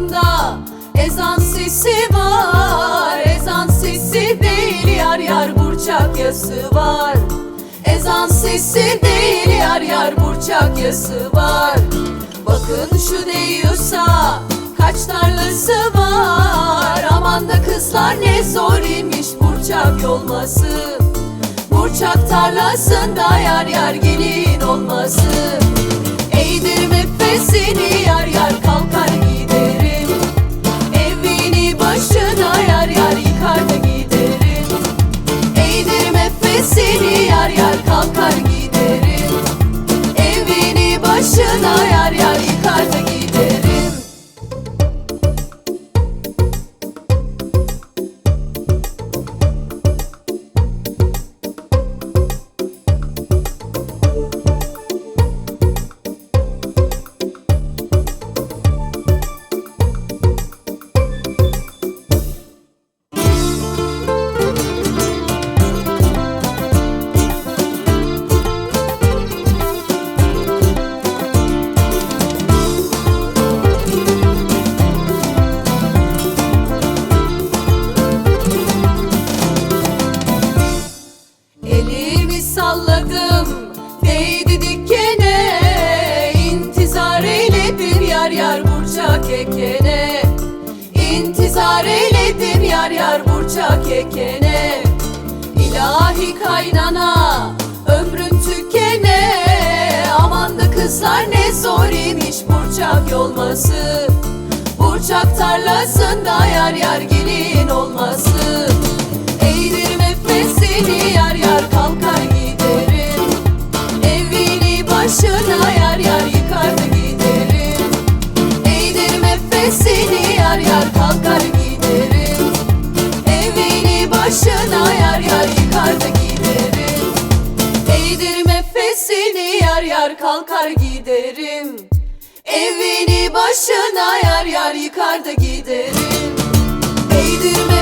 kulağımda Ezan sesi var Ezan sesi değil yar yar burçak yası var. Ezan sesi değil yar yar burçak yası var. Bakın şu değiyorsa kaç tarlası var? Aman da kızlar ne zor imiş burçak yolması. Burçak tarlasında yar yar gelin olması. Maria. Ekene İntizar eyledim yar yar burçak ekene İlahi kaynana ömrün tükene. Aman da kızlar ne zor imiş burçak yolması. Burçak tarlasında yar yar gelin olması. Eğdirim nefesini yar yar kalkar giderim. Evini başına kalkar giderim Evini başına yar yar yıkar da giderim Eğdirim nefesini yar yar kalkar giderim. Evini başına yar yar yıkar da giderim. Eğdir nefesini